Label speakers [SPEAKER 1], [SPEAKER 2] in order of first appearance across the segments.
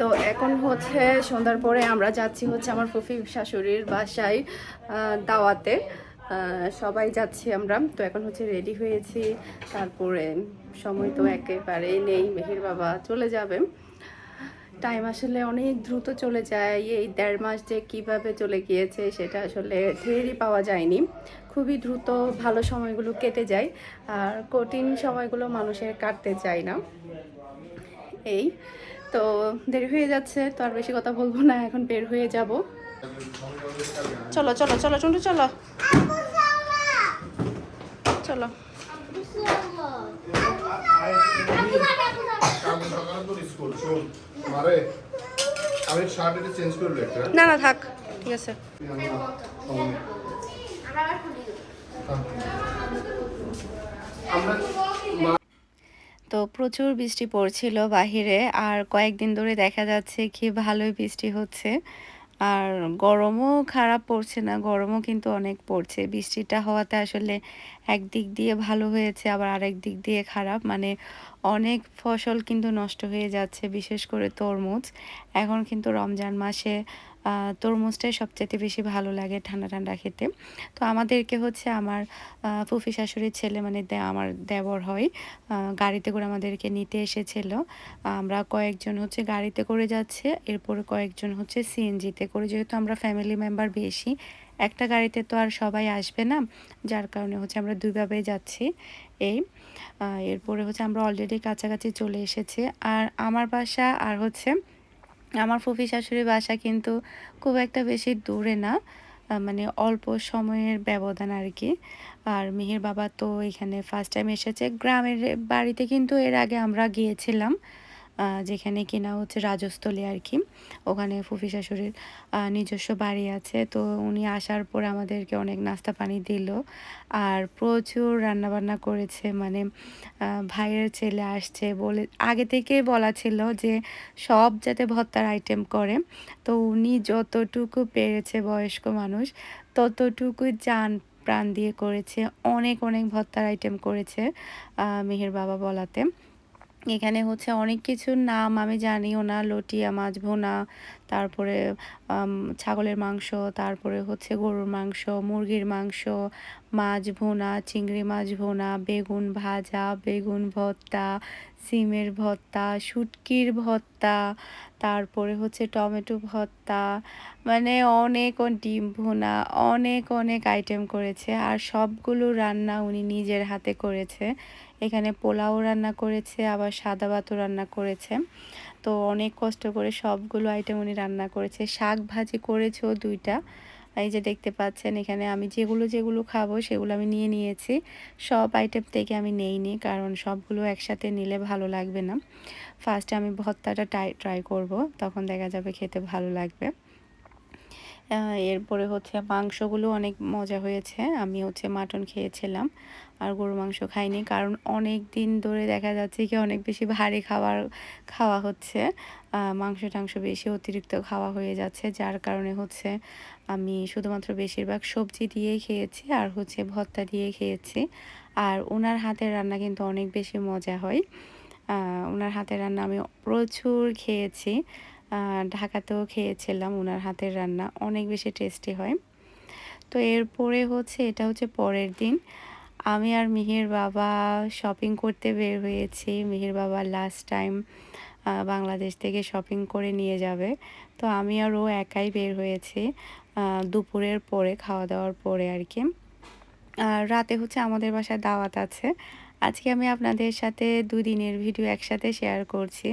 [SPEAKER 1] তো এখন হচ্ছে সন্ধ্যার পরে আমরা যাচ্ছি হচ্ছে আমার ফুফি শাশুড়ির বাসায় দাওয়াতে। সবাই যাচ্ছি আমরা। তো এখন হচ্ছে রেডি হয়েছি। তারপরে সময় তো একেবারেই নেই। মেহির বাবা চলে যাবে। টাইম আসলে অনেক দ্রুত চলে যায়। এই দেড় মাস যে কীভাবে চলে গিয়েছে সেটা আসলে টেরই পাওয়া যায়নি। খুবই দ্রুত ভালো সময়গুলো কেটে যায়। আর কঠিন সময়গুলো মানুষের কাটতে চায় না। এই তো দেরি হয়ে যাচ্ছে, তো আর বেশি কথা বলব না, এখন বের হয়ে যাব। চলো চলো চলো টুন্টু চলো। চলো। না না, থাক, ঠিক আছে।
[SPEAKER 2] আমরা
[SPEAKER 1] তো প্রচুর বৃষ্টি পড়ছিল বাহিরে আর কয়েকদিন ধরে দেখা যাচ্ছে কি ভালোই বৃষ্টি হচ্ছে। আর গরমও খারাপ পড়ছে না, গরমও কিন্তু অনেক পড়ছে। বৃষ্টিটা হওয়াতে আসলে একদিক দিয়ে ভালো হয়েছে, আবার আরেক দিক দিয়ে খারাপ। মানে অনেক ফসল কিন্তু নষ্ট হয়ে যাচ্ছে, বিশেষ করে তরমুজ। এখন কিন্তু রমজান মাসে তরমুজটাই সবচেয়ে বেশি ভালো লাগে ঠান্ডা ঠান্ডা খেতে। তো আমাদেরকে হচ্ছে আমার ফুফি শাশুড়ির ছেলে মানে আমার দেবর হয় গাড়িতে করে আমাদেরকে নিতে এসেছিল। আমরা কয়েকজন হচ্ছে গাড়িতে করে যাচ্ছে, এরপরে কয়েকজন হচ্ছে সিএনজিতে করে। যেহেতু আমরা ফ্যামিলি মেম্বার বেশি, একটা গাড়িতে তো আর সবাই আসবে না, যার কারণে হচ্ছে আমরা দুইভাবে যাচ্ছি এই। এরপরে হচ্ছে আমরা অলরেডি কাছাকাছি চলে এসেছি। আর আমার বাসা আর হচ্ছে আমার ফুফি শাশুড়ির বাসা কিন্তু খুব একটা বেশি দূরে না মানে অল্প সময়ের ব্যবধান আর কি। আর মিহির বাবা তো এখানে ফার্স্ট টাইম এসেছে। গ্রামের বাড়িতে কিন্তু এর আগে আমরা গিয়েছিলাম। যেখানে কিনা হচ্ছে রাজস্থলী আর কি। ওখানে ফুফি শাশুড়ির নিজস্ব বাড়ি আছে। তো উনি আসার পর আমাদেরকে অনেক নাস্তা পানি দিল। আর প্রচুর রান্নাবান্না করেছে। মানে ভাইয়ের ছেলে আসছে বলে আগে থেকেই বলা ছিল যে সব যাতে ভত্তার আইটেম করে। তো উনি যতটুকু পেরেছে বয়স্ক মানুষ, ততটুকু যান প্রাণ দিয়ে করেছে। অনেক অনেক ভত্তার আইটেম করেছে মেহের বাবা বলাতে। এখানে হচ্ছে অনেক কিছুর নাম আমি জানিও না লটিয়া মাছ ভোনা তারপরে ছাগলের মাংস, তারপরে হচ্ছে গরুর মাংস, মুরগির মাংস মাছ ভোনা চিংড়ি মাছ ভোনা বেগুন ভাজা, বেগুন ভর্তা সিমের ভর্তা, শুটকির ভর্তা, তারপরে হচ্ছে টমেটো ভর্তা মানে অনেক ডিম ভুনা, অনেক অনেক আইটেম করেছে। আর সবগুলো রান্না উনি নিজের হাতে করেছে। এখানে পোলাও রান্না করেছে, আবার সাদা ভাতও রান্না করেছে। তো অনেক কষ্ট করে সবগুলো আইটেম উনি রান্না করেছে। শাক ভাজি করেছেও দুইটা। এই যে দেখতে পাচ্ছেন, এখানে আমি যেগুলো যেগুলো খাব সেগুলো আমি নিয়ে নিয়েছি। সব আইটেম থেকে আমি নেই নি কারণ সবগুলো একসাথে নিলে ভালো লাগবে না। ফার্স্টে আমি ভর্তাটা ট্রাই করব, তখন দেখা যাবে খেতে ভালো লাগবে। এরপরে হচ্ছে মাংসগুলো অনেক মজা হয়েছে। আমি হচ্ছে মাটন খেয়েছিলাম আর গরু মাংস খাইনি কারণ অনেক দিন ধরে দেখা যাচ্ছে কি অনেক বেশি ভারী খাবার খাওয়া হচ্ছে। মাংস টাংস বেশি অতিরিক্ত খাওয়া হয়ে যাচ্ছে যার কারণে হচ্ছে আমি শুধুমাত্র বেশিরভাগ সবজি দিয়েই খেয়েছি আর হচ্ছে ভর্তা দিয়ে খেয়েছি। আর ওনার হাতের রান্না কিন্তু অনেক বেশি মজা হয়। ওনার হাতের রান্না আমি প্রচুর খেয়েছি। ঢাকাতেও খেয়েছিলাম ওনার হাতের রান্না অনেক বেশি টেস্টি হয়। তো এরপরে হচ্ছে, এটা হচ্ছে পরের দিন। আমি আর মিহির বাবা শপিং করতে বের হয়েছি। মিহির বাবা লাস্ট টাইম বাংলাদেশ থেকে শপিং করে নিয়ে যাবে। তো আমি আর ও একাই বের হয়েছি দুপুরের পরে খাওয়া দাওয়ার পরে আর কি। আর রাতে হচ্ছে আমাদের বাসায় দাওয়াত আছে। আজকে আমি আপনাদের সাথে দুদিনের ভিডিও একসাথে শেয়ার করছি।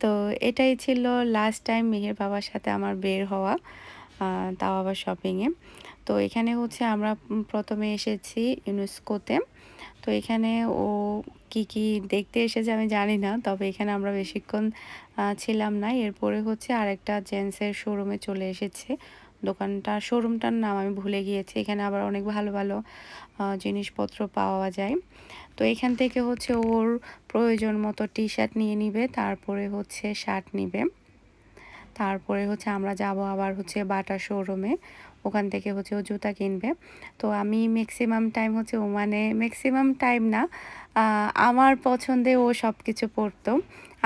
[SPEAKER 1] তো এটাই ছিল লাস্ট টাইম মেহের বাবার সাথে আমার বের হওয়া তাও আবার শপিংয়ে তো এখানে হচ্ছে আমরা প্রথমে এসেছি ইউনেস্কোতে তো এখানে ও কি কি দেখতে এসেছে আমি জানি না, তবে এখানে আমরা বেশিক্ষণ ছিলাম না। এরপরে হচ্ছে আরেকটা জেন্টসের শোরুমে চলে এসেছে। দোকানটা শোরুমটার নাম আমি ভুলে গিয়েছি। এখানে আবার অনেক ভালো ভালো জিনিসপত্র পাওয়া যায়। তো এখান থেকে হচ্ছে ওর প্রয়োজন মতো টি শার্ট নিয়ে নিবে, তারপরে হচ্ছে শার্ট নিবে। তারপরে হচ্ছে আমরা যাব আবার হচ্ছে বাটা শোরুমে ওখান থেকে হচ্ছে ও জুতা কিনবে। তো আমি ম্যাক্সিমাম টাইম হচ্ছে ও মানে ম্যাক্সিমাম টাইম না আমার পছন্দে ও সব কিছু পরতো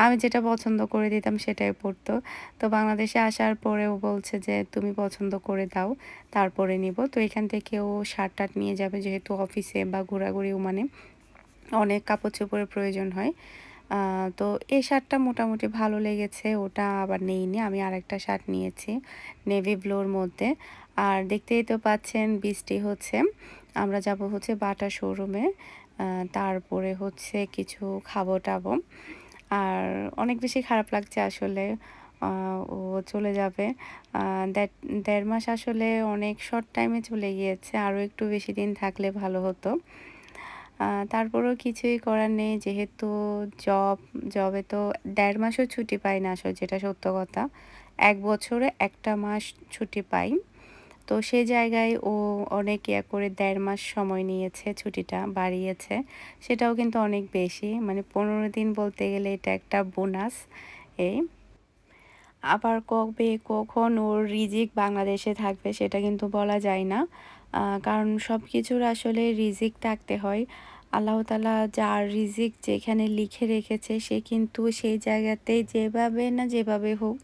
[SPEAKER 1] আমি যেটা পছন্দ করে দিতাম সেটাই পরতো তো বাংলাদেশে আসার পরে ও বলছে যে, তুমি পছন্দ করে দাও, তারপরে নিব। তো এখান থেকে ও শার্ট টার্ট নিয়ে যাবে যেহেতু অফিসে বা ঘোরাঘুরি মানে অনেক কাপড় চোপড়ের প্রয়োজন হয়। তো এই শার্টটা মোটামুটি ভালো লেগেছে, ওটা আবার নেইনি। আমি আরেকটা শার্ট নিয়েছি নেভি ব্লুর মধ্যে। আর দেখতেই তো পাচ্ছেন, বৃষ্টি হচ্ছে। আমরা যাব হচ্ছে বাটা শোরুমে। তারপরে হচ্ছে কিছু খাব টাবো। আর অনেক বেশি খারাপ লাগছে আসলে ও চলে যাবে। দেড় মাস আসলে অনেক শর্ট টাইমে চলে গিয়েছে, আরও একটু বেশি দিন থাকলে ভালো হতো। তারপরেও কিছুই করার নেই, যেহেতু জব জবে তো দেড় মাসও ছুটি পাই না আসলে যেটা সত্য কথা। এক বছরে একটা মাস ছুটি পাই। তো সে জায়গায় ও অনেক ইয়া করে দেড় মাস সময় নিয়েছে, ছুটিটা বাড়িয়েছে। সেটাও কিন্তু অনেক বেশি মানে পনেরো দিন বলতে গেলে এটা একটা বোনাস এই আবার কবে কখন ওর রিজিক বাংলাদেশে থাকবে সেটা কিন্তু বলা যায় না। কারণ সব কিছুর আসলে রিজিক থাকতে হয়। আল্লাহ তালা যার রিজিক যেখানে লিখে রেখেছে, সে কিন্তু সেই জায়গাতে যেভাবে না যেভাবে হোক,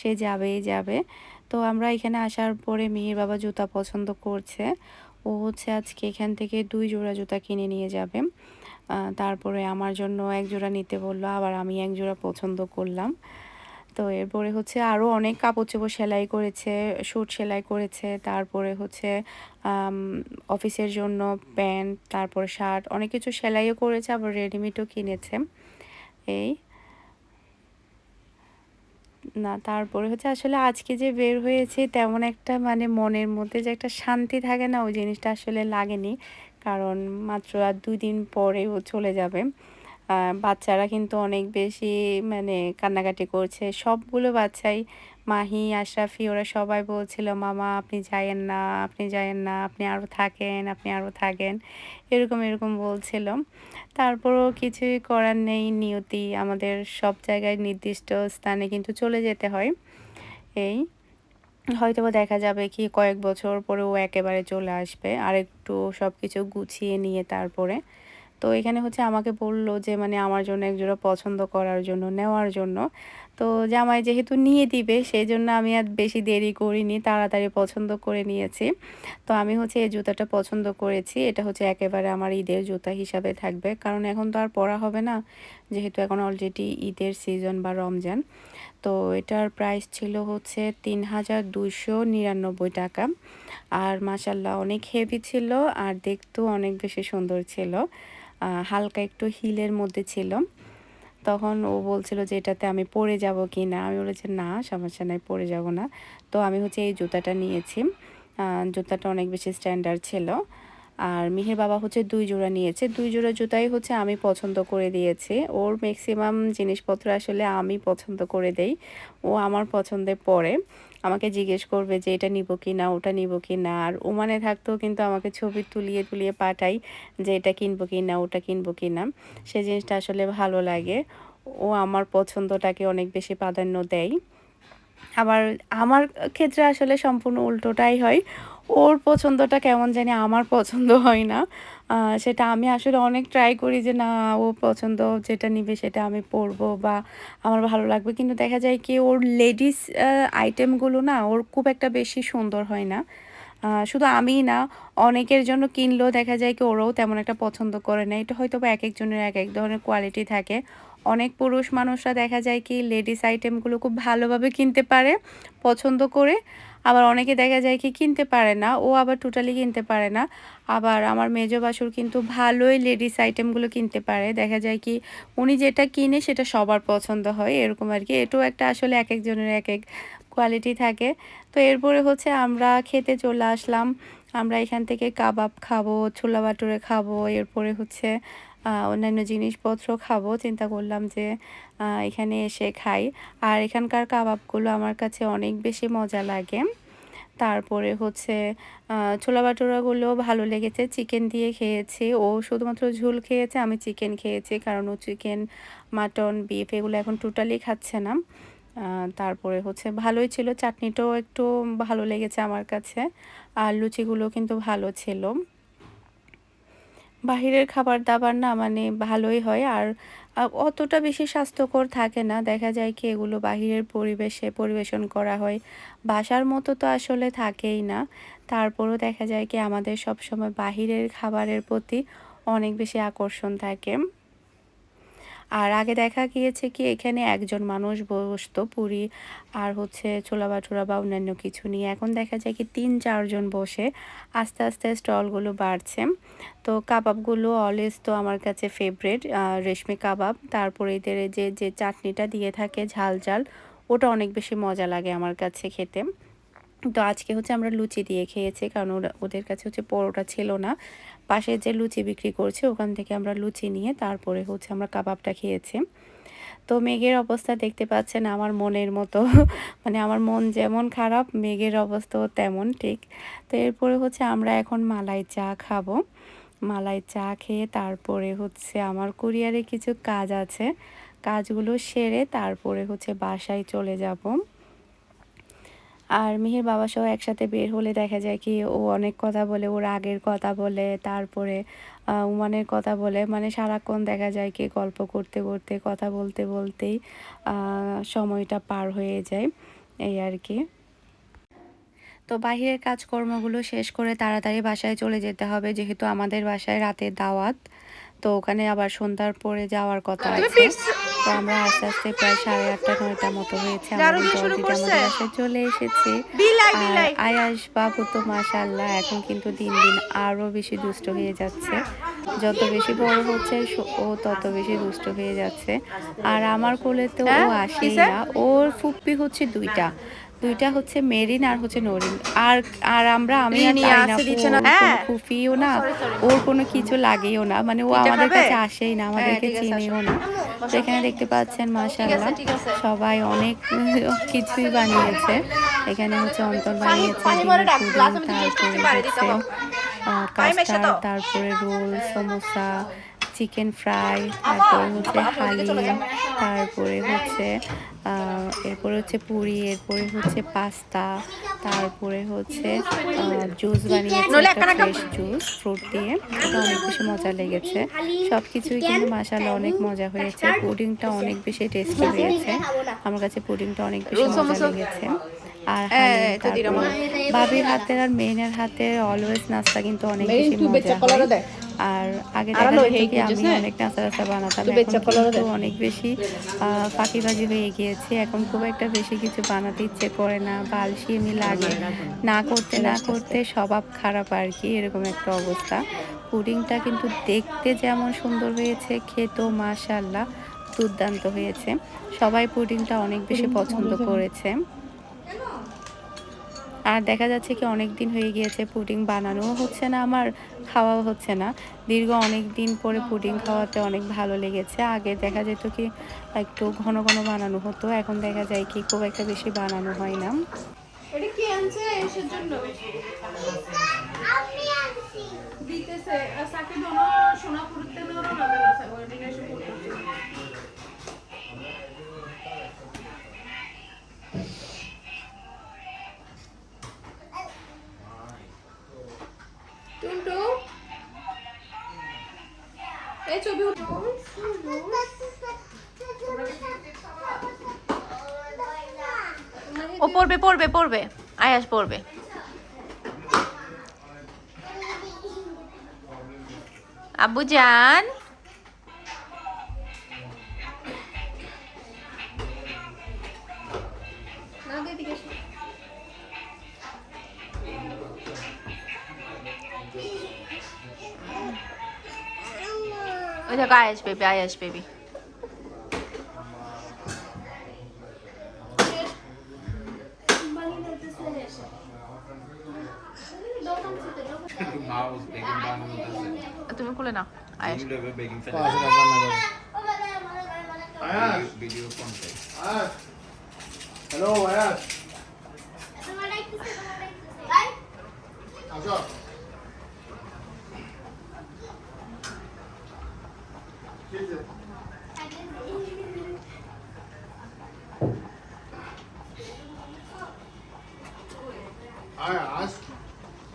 [SPEAKER 1] সে যাবেই যাবে। তো আমরা এখানে আসার পরে মেয়ের বাবা জুতা পছন্দ করছে। ও হচ্ছে আজকে এখান থেকে দুই জোড়া জুতা কিনে নিয়ে যাবে। তারপরে আমার জন্য এক জোড়া নিতে বলল, আবার আমি এক জোড়া পছন্দ করলাম। তো এরপরে হচ্ছে আরও অনেক কাপড় চোপড় সেলাই করেছে স্যুট সেলাই করেছে, তারপরে হচ্ছে অফিসের জন্য প্যান্ট, তারপরে শার্ট, অনেক কিছু সেলাইও করেছে, আবার রেডিমেডও কিনেছে। এই না, তারপরে হচ্ছে আসলে আজকে যে বের হয়েছে তেমন একটা মানে মনের মধ্যে যে একটা শান্তি থাকে না, ওই জিনিসটা আসলে লাগেনি। কারণ মাত্র আর দুদিন পরে ও চলে যাবে। বাচ্চারা কিন্তু অনেক বেশি মানে কান্নাকাটি করছে। সবগুলো বাচ্চাই মাহি, আশরাফি, ওরা সবাই বলছিল, মামা, আপনি যায়েন না, আপনি যায়েন না, আপনি আরও থাকেন, আপনি আরও থাকেন। এরকম এরকম বলছিল। তারপরও কিছুই করার নেই, নিয়তি। আমাদের সব জায়গায় নির্দিষ্ট স্থানে কিন্তু চলে যেতে হয়। এই হয়তোবা দেখা যাবে কি কয়েক বছর পরে ও একেবারে চলে আসবে। আর একটু সব কিছু গুছিয়ে নিয়ে তারপরে তো এখানে হচ্ছে আমাকে বলল যে মানে আমার জন্য একজোড়া পছন্দ করার জন্য, নেওয়ার জন্য। তো জামাই যেহেতু নিয়ে দিবে সেই জন্য আমি আর বেশি দেরি করিনি, তাড়াতাড়ি পছন্দ করে নিয়েছি। তো আমি হচ্ছে এই জুতাটা পছন্দ করেছি, এটা হচ্ছে একেবারে আমার ঈদের জুতা হিসাবে থাকবে। কারণ এখন তো আর পরা হবে না, যেহেতু এখন অলরেডি ঈদের সিজন বা রমজান। তো এটার প্রাইস ছিল হচ্ছে তিন হাজার দুশো নিরানব্বই টাকা। আর মাসাল্লাহ অনেক হেভি ছিল, আর দেখতেও অনেক বেশি সুন্দর ছিল। হালকা একটু হিলের মধ্যে ছিল। তখন ও বলছিল যে, এটাতে আমি পরে যাব কি না আমি বলেছি না, সমস্যা নাই পরে যাব না। তো আমি হচ্ছে এই জুতাটা নিয়েছি। জুতাটা অনেক বেশি স্ট্যান্ডার্ড ছিল। আর মিহির বাবা হচ্ছে দুই জোড়া নিয়েছে। দুই জোড়া জুতাই হচ্ছে আমি পছন্দ করে দিয়েছি। ওর ম্যাক্সিমাম জিনিসপত্র আসলে আমি পছন্দ করে দেই। ও আমার পছন্দে পড়ে আমাকে জিজ্ঞেস করবে যে, এটা নিব কি না? ওটা নিব কি না? আর ওমানে থাকতেও কিন্তু আমাকে ছবি তুলিয়ে তুলিয়ে পাঠাই যে, এটা কিনবো কি না? ওটা কিনবো কি না? সে জিনিসটা আসলে ভালো লাগে। ও আমার পছন্দটাকে অনেক বেশি প্রাধান্য দেয়। আবার আমার ক্ষেত্রে আসলে সম্পূর্ণ উল্টোটাই হয়। ওর পছন্দটা কেমন জানি আমার পছন্দ হয় না। সেটা আমি আসলে অনেক ট্রাই করি যে, না, ও পছন্দ যেটা নিবে সেটা আমি পরবো বা আমার ভালো লাগবে। কিন্তু দেখা যায় কি ওর লেডিস আইটেমগুলো না ওর খুব একটা বেশি সুন্দর হয় না। শুধু আমিই না, অনেকের জন্য কিনলেও দেখা যায় কি ওরাও তেমন একটা পছন্দ করে না। এটা হয়তো এক একজনের এক এক ধরনের কোয়ালিটি থাকে। অনেক পুরুষ মানুষরা দেখা যায় কি লেডিস আইটেমগুলো খুব ভালোভাবে কিনতে পারে, পছন্দ করে। আবার অনেকে দেখা যায় কি কিনতে পারে না, ও আবার টোটালি কিনতে পারে না। আবার আমার মেজো বাসুর কিন্তু ভালোই লেডিস আইটেমগুলো কিনতে পারে। দেখা যায় কি উনি যেটা কিনে সেটা সবার পছন্দ হয়, এরকম আর কি। এটাও একটা আসলে এক একজনের এক এক কোয়ালিটি থাকে। তো এরপরে হচ্ছে আমরা খেতে চলে আসলাম। আমরা এখান থেকে কাবাব খাব, ছোলা বাটুরে খাব, এরপরে হচ্ছে অন্যান্য জিনিসপত্র খাব। চিন্তা করলাম যে এখানে এসে খাই। আর এখানকার কাবাবগুলো আমার কাছে অনেক বেশি মজা লাগে। তারপরে হচ্ছে ছোলা বাটুরাগুলো ভালো লেগেছে। চিকেন দিয়ে খেয়েছি। ও শুধুমাত্র ঝোল খেয়েছে, আমি চিকেন খেয়েছি। কারণ ও চিকেন, মাটন, বিফ এগুলো এখন টোটালি খাচ্ছে না। তারপরে হচ্ছে ভালোই ছিল। চাটনিটাও একটু ভালো লেগেছে আমার কাছে। আর লুচিগুলো কিন্তু ভালো ছিল। বাহিরের খাবার দাবার না মানে ভালোই হয় আর অতটা বেশি স্বাস্থ্যকর থাকে না। দেখা যায় কি এগুলো বাহিরের পরিবেশে পরিবেশন করা হয়। বাসার মতো তো আসলে থাকেই না। তারপরও দেখা যায় কি আমাদের সব সময় বাহিরের খাবারের প্রতি অনেক বেশি আকর্ষণ থাকে। আর আগে দেখা গিয়েছে কি, এখানে একজন মানুষ বসতো পুরি আর হচ্ছে ছোলা বাটুরা বা অন্যান্য কিছু নিয়ে। এখন দেখা যায় কি, তিন চারজন বসে আস্তে আস্তে স্টলগুলো বাড়ছে। তো কাবাবগুলো অলওয়েজ তো আমার কাছে ফেভারেট রেশমি কাবাব। তারপরে এদের যে যে চাটনিটা দিয়ে থাকে ঝাল ঝাল, ওটা অনেক বেশি মজা লাগে আমার কাছে খেতে। তো আজকে হচ্ছে আমরা লুচি দিয়ে খেয়েছি, কারণ ওদের কাছে হচ্ছে পরোটা ছিল না। পাশে যে লুচি বিক্রি করছে, ওখান থেকে আমরা লুচি নিয়ে তারপরে হচ্ছে আমরা কাবাবটা খেয়েছি। তো মেঘের অবস্থা দেখতে পাচ্ছেন আমার মনের মতো। মানে আমার মন যেমন খারাপ, মেঘের অবস্থাও তেমন, ঠিক। তো এরপরে হচ্ছে আমরা এখন মালাই চা খাব। মালাই চা খেয়ে তারপরে হচ্ছে আমার কুরিয়ারে কিছু কাজ আছে। কাজগুলো সেরে তারপরে হচ্ছে বাসায় চলে যাব। আর মিহির বাবা সহ একসাথে বের হলে দেখা যায় কি ও অনেক কথা বলে, ওর আগের কথা বলে, তারপরে উমানের কথা বলে। মানে সারাক্ষণ দেখা যায় কি গল্প করতে করতে, কথা বলতে বলতেই সময়টা পার হয়ে যায়। এই আর কি। তো বাহিরের কাজকর্মগুলো শেষ করে তাড়াতাড়ি বাসায় চলে যেতে হবে, যেহেতু আমাদের বাসায় রাতের দাওয়াত। তো ওখানে আবার সন্ধ্যার পরে যাওয়ার কথা আছে। তো আমরা আস্তে আস্তে প্রায় সাড়ে আটটা নয়টা মতো হয়েছে। আমাদের বাসায় চলে এসেছি। আর আয়াস বাবু তো মাশাল্লাহ এখন কিন্তু দিন দিন আরও বেশি দুষ্ট হয়ে যাচ্ছে। যত বেশি বড় হচ্ছে ও তত বেশি দুষ্ট হয়ে যাচ্ছে। আর আমার কোলে তো ও
[SPEAKER 3] হ্যাঁ?
[SPEAKER 1] আসেই না ওর ফুপ্পি হচ্ছে দুইটা। দুইটা হচ্ছে মেরিন আর হচ্ছে নরিন আর আর আমরা আমি
[SPEAKER 3] না।
[SPEAKER 1] ওর কোনো
[SPEAKER 3] হ্যাঁ।
[SPEAKER 1] না
[SPEAKER 3] Sorry, sorry.
[SPEAKER 1] ওর কোনো কিছু লাগেও না মানে ও আমাদের কাছে আসেই না আমাদেরকে
[SPEAKER 3] আছে,
[SPEAKER 1] চিনেও না তো এখানে দেখতে পাচ্ছেন মাশাআল্লাহ সবাই অনেক কিছুই বানিয়েছে এখানে হচ্ছে অন্তর বানিয়েছে? তারপরে রোল সমোসা চিকেন ফ্রাই তারপরে হচ্ছে হালিম তারপরে হচ্ছে এরপরে হচ্ছে পুরি এরপরে হচ্ছে পাস্তা তারপরে হচ্ছে জুস বানিয়েছে একটা ফ্রেশ জুস ফ্রুট দিয়ে। অনেক বেশি মজা লেগেছে। সব কিছুই কিন্তু মাসাল্লাহ অনেক মজা হয়েছে। পুডিংটা অনেক বেশি টেস্টি হয়েছে। আমার কাছে পুডিংটা অনেক বেশি মজা লেগেছে। আর
[SPEAKER 3] হ্যাঁ।
[SPEAKER 1] বাবির হাতের আর মেইনের হাতের অলওয়েজ নাস্তা কিন্তু অনেক বেশি মজা হয়। আর আগে দেখা
[SPEAKER 3] আলো
[SPEAKER 1] যেত
[SPEAKER 3] হেই
[SPEAKER 1] কি আমি অনেক টাস্তা বানাতাম এখন। অনেক বেশি ফাঁকিবাজি হয়ে গিয়েছে। এখন খুব একটা বেশি কিছু বানাতে ইচ্ছে করে না বা আলসিমি লাগে। না করতে না করতে স্বভাব খারাপ আর কি এরকম একটা অবস্থা। পুডিংটা কিন্তু দেখতে যেমন সুন্দর হয়েছে খেতেও মাশাল্লাহ দুর্দান্ত হয়েছে। সবাই পুডিংটা অনেক বেশি পছন্দ করেছে। আর দেখা যাচ্ছে কি অনেক দিন হয়ে গিয়েছে পুডিং বানানোও হচ্ছে না আমার খাওয়াও হচ্ছে না। দীর্ঘ অনেক দিন পরে পুডিং খাওয়াতে অনেক ভালো লেগেছে। আগে দেখা যেত কি একটু ঘন ঘন বানানো হতো এখন দেখা যায় কি খুব একটা বেশি বানানো হয় না।
[SPEAKER 3] এটা কি আনছে এসের জন্য? দিতেছে। আর সাকিব হলো সোনাপুরতে নরো না পড়বে পড়বে? পড়বে আয়াস পড়বে। আব্বু জান ওই দেখো আয়াস বেবি আয়াস বেবি তুমি খুলে না আয়াস
[SPEAKER 2] হ্যালো আয়াস আসো
[SPEAKER 4] I asked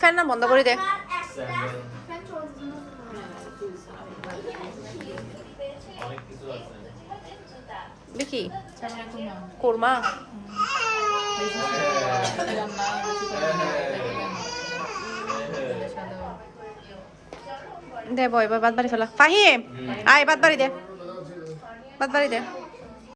[SPEAKER 5] ফ্যান না, বন্ধ করে দে। দেখি। কোরমা। দে বয় বাদ বাড়ি ফেলা। ফাহিম, আয় বাদ বাড়ি দে। বাদ বাড়ি দে।